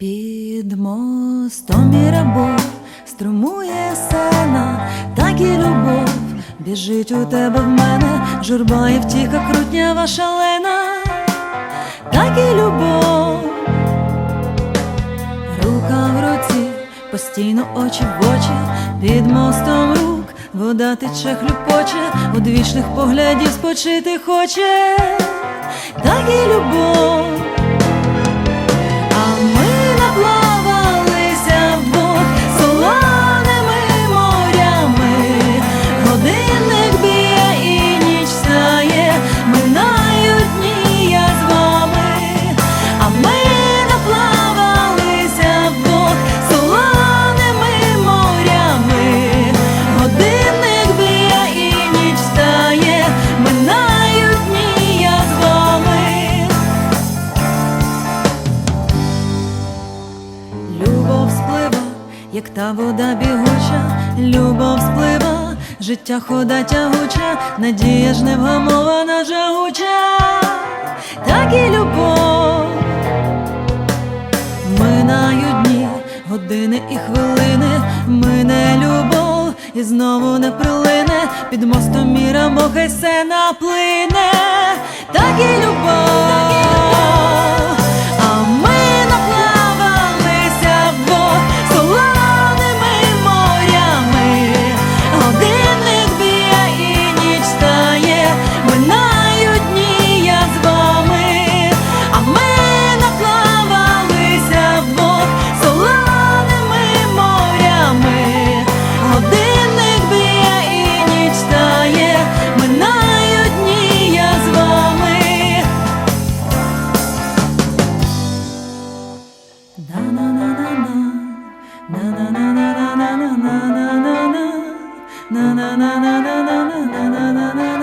Під мостом Мірабов струмує сена, так і любов біжить у тебе в мене, журба і втіха крутнява шалена, так і любов, рука в руці, постійно очі в очі, під мостом рук, вода тече хлюпоче, у двічних поглядів спочити хоче, так і любов. Як та вода бігуча, любов сплива, життя хода тягуча, надія ж невгамована жагуча, так і любов. Минають дні, години і хвилини, мине любов, і знову не прилине, під мостом міра мохай се наплине, так і любов. なななななななななな